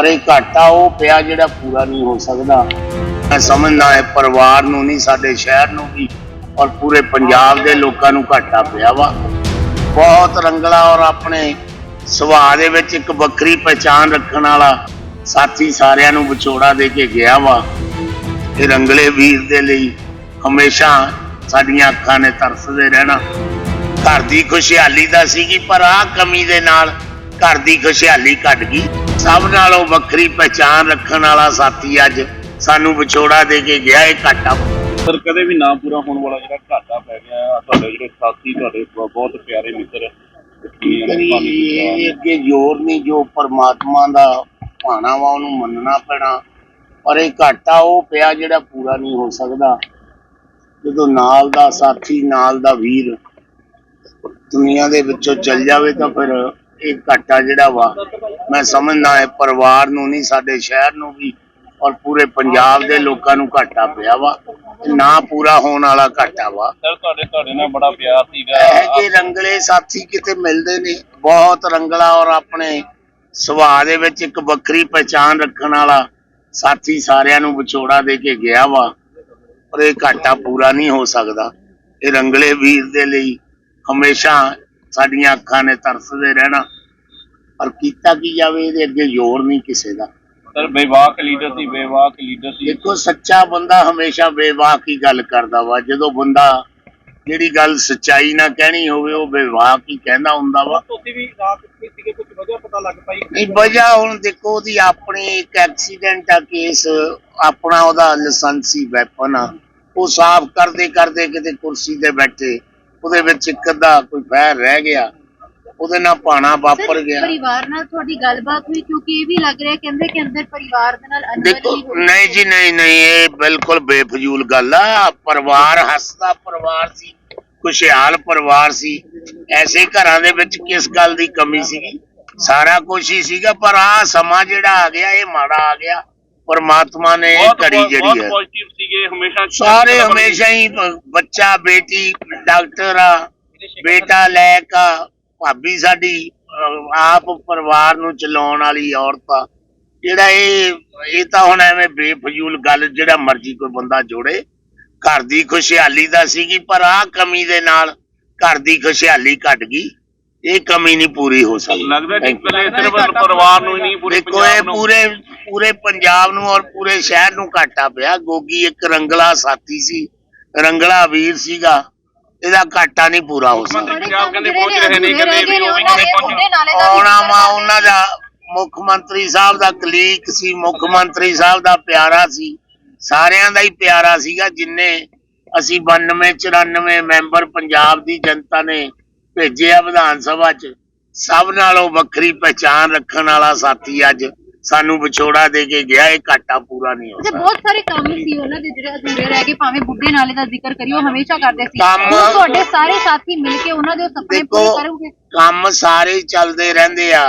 ਪਰ ਇਹ ਘਾਟਾ ਉਹ ਪਿਆ ਜਿਹੜਾ ਪੂਰਾ ਨਹੀਂ ਹੋ ਸਕਦਾ। ਮੈਂ ਸਮਝਦਾ ਹੈ ਪਰਿਵਾਰ ਨੂੰ ਨਹੀਂ, ਸਾਡੇ ਸ਼ਹਿਰ ਨੂੰ ਵੀ ਔਰ ਪੂਰੇ ਪੰਜਾਬ ਦੇ ਲੋਕਾਂ ਨੂੰ ਘਾਟਾ ਪਿਆ ਵਾ। ਬਹੁਤ ਰੰਗਲਾ ਔਰ ਆਪਣੇ ਸੁਭਾਅ ਦੇ ਵਿੱਚ ਇੱਕ ਵੱਖਰੀ ਪਛਾਣ ਰੱਖਣ ਵਾਲਾ ਸਾਥੀ ਸਾਰਿਆਂ ਨੂੰ ਵਿਛੋੜਾ ਦੇ ਕੇ ਗਿਆ ਵਾ। ਇਹ ਰੰਗਲੇ ਵੀਰ ਦੇ ਲਈ ਹਮੇਸ਼ਾ ਸਾਡੀਆਂ ਅੱਖਾਂ ਨੇ ਤਰਸਦੇ ਰਹਿਣਾ। ਘਰ ਦੀ ਖੁਸ਼ਹਾਲੀ ਦਾ ਸੀਗੀ ਪਰ ਆਹ ਕਮੀ ਦੇ ਨਾਲ ਘਰ ਦੀ ਖੁਸ਼ਹਾਲੀ ਘਟ ਗਈ। ਸਭ ਨਾਲੋਂ ਵੱਖਰੀ ਪਛਾਣ ਰੱਖਣ ਵਾਲਾ ਸਾਥੀ ਅੱਜ ਸਾਨੂੰ ਵਿਛੋੜਾ ਦੇ ਕੇ ਗਿਆ ਇਹ ਘਾਟਾ। ਸਰ ਕਦੇ ਵੀ ਨਾ ਪੂਰਾ ਹੋਣ ਵਾਲਾ ਜਿਹੜਾ ਘਾਟਾ ਪੈ ਗਿਆ ਆ, ਤੁਹਾਡੇ ਜਿਹੜੇ ਸਾਥੀ ਤੁਹਾਡੇ ਬਹੁਤ ਪਿਆਰੇ ਮਿੱਤਰ ਇਹ ਅੱਗੇ ਜ਼ੋਰ ਨਹੀਂ ਜੋ ਪਰਮਾਤਮਾ ਦਾ ਭਾਣਾ ਵਾ ਉਹਨੂੰ ਮੰਨਣਾ ਪੈਣਾ। ਪਰ ਇਹ ਘਾਟਾ ਉਹ ਪਿਆ ਜਿਹੜਾ ਪੂਰਾ ਨਹੀਂ ਹੋ ਸਕਦਾ। ਜਦੋਂ ਨਾਲ ਦਾ ਸਾਥੀ ਨਾਲ ਦਾ ਵੀਰ ਦੁਨੀਆ ਦੇ ਵਿੱਚੋਂ ਚੱਲ ਜਾਵੇ ਤਾਂ ਫਿਰ ਇਹ ਘਾਟਾ ਜਿਹੜਾ ਵਾ ਮੈਂ ਸਮਝਦਾ ਹੈ ਪਰਿਵਾਰ ਨੂੰ ਨਹੀਂ ਸਾਡੇ ਸ਼ਹਿਰ ਨੂੰ ਵੀ ਔਰ ਪੂਰੇ ਪੰਜਾਬ ਦੇ ਲੋਕਾਂ ਨੂੰ ਘਾਟਾ ਪਿਆ ਵਾ। ਨਾ ਪੂਰਾ ਹੋਣ ਵਾਲਾ ਘਾਟਾ ਵਾ। ਸਰ ਤੁਹਾਡੇ ਤੁਹਾਡੇ ਨਾਲ ਬੜਾ ਪਿਆਰ ਸੀਗਾ। ਇਹ ਜਿਹੇ ਰੰਗਲੇ ਸਾਥੀ ਕਿਤੇ ਮਿਲਦੇ ਨੇ ਬਹੁਤ ਰੰਗਲਾ ਔਰ ਆਪਣੇ ਸੁਭਾਅ ਦੇ ਵਿੱਚ ਇੱਕ ਵੱਖਰੀ ਪਛਾਣ ਰੱਖਣ ਵਾਲਾ ਸਾਥੀ ਸਾਰਿਆਂ ਨੂੰ ਵਿਛੋੜਾ ਦੇ ਕੇ ਗਿਆ ਵਾ। ਪਰ ਇਹ ਘਾਟਾ ਪੂਰਾ ਨਹੀਂ ਹੋ ਸਕਦਾ। ਇਹ ਰੰਗਲੇ ਵੀਰ ਦੇ ਲਈ ਹਮੇਸ਼ਾ ਸਾਡੀਆਂ ਅੱਖਾਂ ਨੇ ਤਰਸਦੇ ਰਹਿਣਾ। ਪਰ ਕੀਤਾ ਕੀ ਜਾਵੇ ਇਹਦੇ ਅੱਗੇ ਜ਼ੋਰ ਨਹੀਂ ਕਿਸੇ ਦਾ। ਸਰ ਬੇਵਾਕ ਲੀਡਰ ਸੀ ਬੇਵਾਕ ਲੀਡਰ ਸੀ ਦੇਖੋ ਸੱਚਾ ਬੰਦਾ ਹਮੇਸ਼ਾ ਬੇਵਾਕ ਹੀ ਗੱਲ ਕਰਦਾ ਵਾ। ਜਦੋਂ ਬੰਦਾ ਜਿਹੜੀ ਗੱਲ ਸੱਚਾਈ ਨਾ ਕਹਿਣੀ ਹੋਵੇ ਉਹ ਬੇਵਾਕ ਹੀ ਕਹਿੰਦਾ ਹੁੰਦਾ ਵਾ। ਤੁਸੀਂ ਵੀ ਰਾਤ ਸੀਗੇ ਕੁਝ ਵਜ੍ਹਾ ਪਤਾ ਲੱਗ ਪਾਈ? ਨਹੀਂ ਵਜ੍ਹਾ ਹੁਣ ਦੇਖੋ ਉਹਦੀ ਆਪਣੀ ਇੱਕ ਐਕਸੀਡੈਂਟ ਆ ਕੇਸ ਆਪਣਾ ਉਹਦਾ ਲਾਇਸੈਂਸੀ ਵੈਪਨ ਆ। ਉਹ ਸਾਫ਼ ਕਰਦੇ ਕਰਦੇ ਕਿਤੇ ਕੁਰਸੀ ਤੇ ਬੈਠੇ। ਉਹਦੇ ਵਿੱਚ ਇੱਕ ਅੱਧਾ ਕੋਈ ਫੈਰ ਰਹਿ ਗਿਆ ਉਹਦੇ ਨਾਲ ਪਾਣਾ ਵਾਪਰ ਗਿਆ। ਪਰਿਵਾਰ ਨਾਲ ਤੁਹਾਡੀ ਗੱਲਬਾਤ ਹੋਈ ਕਿਉਂਕਿ ਇਹ ਵੀ ਲੱਗ ਰਿਹਾ ਕਹਿੰਦੇ ਕਿ ਅੰਦਰ ਪਰਿਵਾਰ ਦੇ ਨਾਲ ਦੇਖੋ ਨਹੀਂ ਜੀ ਨਹੀਂ ਨਹੀਂ ਇਹ ਬਿਲਕੁਲ ਬੇਫਜ਼ੂਲ ਗੱਲ ਆ। ਪਰਿਵਾਰ ਹੱਸਦਾ ਪਰਿਵਾਰ ਸੀ ਖੁਸ਼ਹਾਲ ਪਰਿਵਾਰ ਸੀ। ਐਸੇ ਘਰਾਂ ਦੇ ਵਿੱਚ ਕਿਸ ਗੱਲ ਦੀ ਕਮੀ ਸੀਗੀ ਸਾਰਾ ਕੁਝ ਹੀ ਸੀਗਾ ਪਰ ਆ ਸਮਾਂ ਜਿਹੜਾ ਆ ਗਿਆ ਇਹ ਮਾੜਾ ਆ ਗਿਆ। ਪਰਮਾਤਮਾ ਨੇ ਇਹ ਘੜੀ ਜਿਹੜੀ ਹੈ। ਪੋਜ਼ਿਟਿਵ ਸੀਗੇ ਹਮੇਸ਼ਾ ਸਾਰੇ ਹਮੇਸ਼ਾ ਹੀ ਬੱਚਾ ਬੇਟੀ ਡਾਕਟਰ ਆ ਬੇਟਾ ਲੈਕ ਆ ਭਾਬੀ ਸਾਡੀ ਅਹ, ਆਪ ਪਰਿਵਾਰ ਨੂੰ ਚਲਾਉਣ ਵਾਲੀ ਔਰਤ ਆ। ਜਿਹੜਾ ਇਹ ਇਹ ਤਾਂ ਹੁਣ ਐਵੇਂ ਬੇਫਜ਼ੂਲ ਗੱਲ ਜਿਹੜਾ ਮਰਜ਼ੀ ਕੋਈ ਬੰਦਾ ਜੋੜੇ। ਘਰ ਦੀ ਖੁਸ਼ਹਾਲੀ ਦਾ ਸੀਗੀ ਪਰ ਆਹ ਕਮੀ ਦੇ ਨਾਲ ਘਰ ਦੀ ਖੁਸ਼ਹਾਲੀ ਘਟ ਗਈ। ਇਹ ਕਮੀ ਨਹੀਂ ਪੂਰੀ ਹੋ ਸਕਦੀ। ਲੱਗਦਾ ਕਿ Thank you. ਪਹਿਲੇ ਸਿਰਫ ਪਰਿਵਾਰ ਨੂੰ ਹੀ ਨਹੀਂ ਪੂਰੇ ਦੇਖੋ ਇਹ ਪੰਜਾਬ ਨੂੰ। ਪੂਰੇ ਪੂਰੇ ਪੰਜਾਬ ਨੂੰ ਔਰ ਪੂਰੇ ਸ਼ਹਿਰ ਨੂੰ ਘਾਟਾ ਪਿਆ। ਗੋਗੀ ਇੱਕ ਰੰਗਲਾ ਸਾਥੀ ਸੀ। ਰੰਗਲਾ ਵੀਰ ਸੀਗਾ। ਇਹਦਾ ਘਾਟਾ ਨਹੀਂ ਪੂਰਾ ਹੋ ਸਕਦਾ। ਮੁੱਖ ਪੰਜਾਬ ਕਹਿੰਦੇ ਪਹੁੰਚ ਰਹੇ ਨੇ, ਕਹਿੰਦੇ ਵੀ ਉਹ ਵੀ ਉਹਨਾਂ ਦੇ ਕਹਿੰਦੇ ਮੁੰਡੇ ਨਾਲੇ ਦਾ ਆਉਣਾ ਵਾ ਉਹਨਾਂ ਦਾ ਮੁੱਖ ਮੰਤਰੀ ਸਾਹਿਬ ਦਾ ਕਲੀਕ ਸੀ ਮੁੱਖ ਮੰਤਰੀ ਸਾਹਿਬ ਦਾ ਪਿਆਰਾ ਸੀ ਸਾਰਿਆਂ ਦਾ ਹੀ ਪਿਆਰਾ ਸੀਗਾ ਜਿੰਨੇ ਅਸੀਂ 92 94 ਮੈਂਬਰ ਪੰਜਾਬ ਦੀ ਜਨਤਾ ਨੇ ਭੇਜਿਆ ਵਿਧਾਨ ਸਭਾ 'ਚ ਸਭ ਨਾਲੋਂ ਵੱਖਰੀ ਪਛਾਣ ਰੱਖਣ ਵਾਲਾ ਸਾਥੀ ਅੱਜ ਸਾਨੂੰ ਵਿਛੋੜਾ ਦੇ ਕੇ ਗਿਆ ਇਹ ਘਾਟਾ ਪੂਰਾ ਨਹੀਂ ਅੱਛਾ ਬਹੁਤ ਸਾਰੇ ਕੰਮ ਸੀ ਉਹਨਾਂ ਦੇ ਜਿਹੜੇ ਅਧੂਰੇ ਰਹਿ ਗਏ ਭਾਵੇਂ ਬੁੱਢੇ ਨਾਲੇ ਦਾ ਜ਼ਿਕਰ ਉਹ ਹਮੇਸ਼ਾ ਕਰਦੇ ਸੀ। ਕੰਮ- ਹੁਣ ਤੁਹਾਡੇ ਸਾਰੇ ਸਾਥੀ ਮਿਲ ਕੇ ਉਹਨਾਂ ਦੇ ਉਹ ਸੁਪਨੇ ਦੇਖੋ ਪੂਰੇ ਕਰੋਗੇ? ਕੰਮ ਸਾਰੇ ਹੀ ਚੱਲਦੇ ਰਹਿੰਦੇ ਆ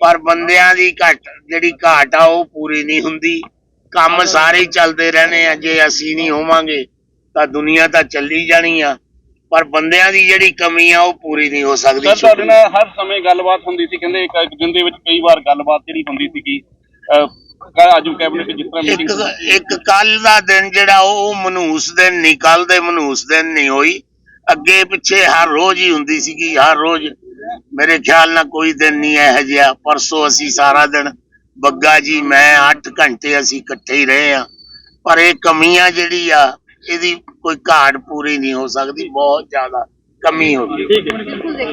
ਪਰ ਬੰਦਿਆਂ ਦੀ ਘਟ ਜਿਹੜੀ ਘਾਟ ਆ ਉਹ ਪੂਰੀ ਨਹੀਂ ਹੁੰਦੀ। ਕੰਮ ਸਾਰੇ ਹੀ ਚੱਲਦੇ ਰਹਿਣੇ ਆ ਜੇ ਅਸੀਂ ਨਹੀਂ ਹੋਵਾਂਗੇ ਤਾਂ ਦੁਨੀਆ ਤਾਂ ਚੱਲੀ ਜਾਣੀ ਆ। ਪਰ ਬੰਦਿਆਂ ਦੀ ਜਿਹੜੀ ਕਮੀ ਆ ਉਹ ਪੂਰੀ ਨਹੀਂ ਹੋ ਸਕਦੀ ਸਰ ਤੁਹਾਡੇ ਨਾਲ ਹਰ ਸਮੇਂ ਗੱਲਬਾਤ ਹੁੰਦੀ ਸੀ ਕਹਿੰਦੇ ਇੱਕ ਇੱਕ ਦਿਨ ਦੇ ਵਿੱਚ ਕਈ ਵਾਰ ਗੱਲਬਾਤ ਜਿਹੜੀ ਹੁੰਦੀ ਸੀਗੀ। ਆਜੂ ਕੈਬਨਿਟ ਜਿਸ ਤਰ੍ਹਾਂ ਮੀਟਿੰਗ ਇੱਕ ਕੱਲ ਦਾ ਦਿਨ ਜਿਹੜਾ ਉਹ ਮਨੂਸ ਦਿਨ ਨਹੀਂ ਕੱਲ ਦੇ ਮਨੂਸ ਦਿਨ ਨਹੀਂ ਹੋਈ। ਅੱਗੇ ਪਿੱਛੇ ਹਰ ਰੋਜ਼ ਹੀ ਹੁੰਦੀ ਸੀਗੀ ਹਰ ਰੋਜ਼। ਮੇਰੇ ਖਿਆਲ ਨਾਲ ਕੋਈ ਦਿਨ ਨਹੀਂ ਇਹੋ ਜਿਹਾ। ਪਰਸੋਂ ਅਸੀਂ ਸਾਰਾ ਦਿਨ ਬੱਗਾ ਜੀ ਮੈਂ 8 ਘੰਟੇ ਅਸੀਂ ਇਕੱਠੇ ਹੀ ਰਹੇ ਆ ਪਰ ਇਹ ਕਮੀਆਂ ਜਿਹੜੀ ਆ ਇਹਦੀ ਕੋਈ ਘਾਟ ਪੂਰੀ ਨਹੀਂ ਹੋ ਸਕਦੀ ਬਹੁਤ ਜ਼ਿਆਦਾ ਕਮੀ ਹੋ। ਗਈ